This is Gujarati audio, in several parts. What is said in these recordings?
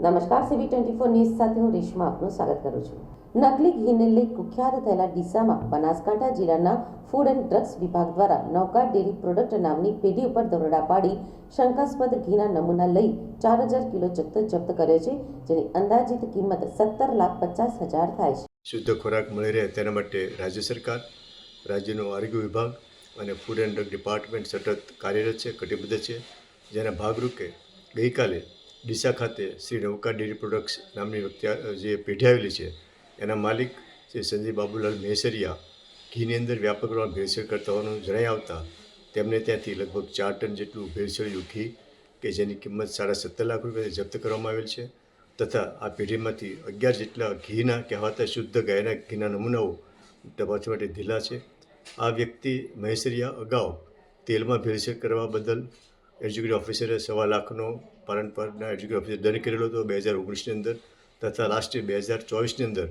નમસ્કાર સીબી ટ્વેન્ટી ફોર ન્યૂઝ સાથે હું રેશમા આપનું સ્વાગત કરું છું. નકલી ઘીને લઈ કુખ્યાત થયેલા ડીસામાં બનાસકાંઠા જિલ્લાના ફૂડ એન્ડ ડ્રગ્સ વિભાગ દ્વારા નૌકા ડેરી પ્રોડક્ટ નામની પેઢી ઉપર દરોડા પાડી શંકાસ્પદ ઘીના નમૂના લઈ ચાર હજાર કિલો જથ્થો જપ્ત કર્યો છે, જેની અંદાજિત કિંમત સત્તર લાખ પચાસ હજાર થાય છે. શુદ્ધ ખોરાક મળી રહે તેના માટે રાજ્ય સરકાર, રાજ્યનો આરોગ્ય વિભાગ અને ફૂડ એન્ડ ડ્રગ ડિપાર્ટમેન્ટ સતત કાર્યરત છે, કટિબદ્ધ છે. જેના ભાગરૂપે ગઈકાલે ડીસા ખાતે શ્રી નૌકા ડેરી પ્રોડક્ટ્સ નામની વ્યક્તિ જે પેઢી આવેલી છે, એના માલિક શ્રી સંજય બાબુલાલ મહેસરિયા ઘીની અંદર વ્યાપક પ્રમાણમાં ભેળસેળ કરતા હોવાનું જણાઈ આવતા, તેમને ત્યાંથી લગભગ ચાર ટન જેટલું ભેળસેળ્યું ઘી કે જેની કિંમત સાડા સત્તર લાખ રૂપિયા જપ્ત કરવામાં આવેલ છે, તથા આ પેઢીમાંથી અગિયાર જેટલા ઘીના કહેવાતા શુદ્ધ ગાયના ઘીના નમૂનાઓ તપાસ માટે ઢીલા છે. આ વ્યક્તિ મહેસરિયા અગાઉ તેલમાં ભેળસેળ કરવા બદલ એક્ઝિક્યુટિવ ઓફિસરે સવા લાખનો પાલનપરના એક્ઝિક્યુટિવ ઓફિસર દંડ કરેલો હતો બે હજાર ઓગણીસની અંદર તથા લાસ્ટ બે હજાર ચોવીસની અંદર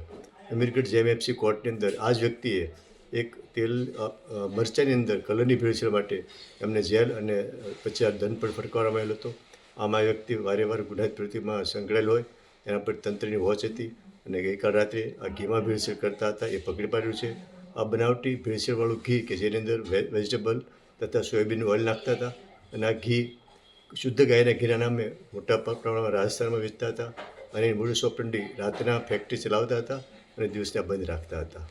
અમેરિકન જેએમએફસી કોર્ટની અંદર આ જ વ્યક્તિએ એક તેલ મરચાંની અંદર કલરની ભેળસેળ માટે એમને જેલ અને પછી આ દંડ પણ ફટકારવામાં આવેલો હતો. આમાં વ્યક્તિ વારે વાર ગુનાહિત પ્રવૃત્તિમાં સંકળાયેલ હોય, એના પર તંત્રની વોચ હતી અને ગઈકાલ રાત્રે આ ઘીમાં ભેળસેળ કરતા હતા એ પકડી પાડ્યું છે. આ બનાવટી ભેળસેળવાળું ઘી કે જેની અંદર વેજીટેબલ તથા સોયાબીનનું ઓઇલ નાખતા હતા. અને આ ઘી શુદ્ધ ગાયના ઘીના નામે મોટા પ્રમાણમાં રાજસ્થાનમાં વેચતા હતા. અને મૂળ સોપંડી રાતના ફેક્ટરી ચલાવતા હતા અને દિવસના બંધ રાખતા હતા.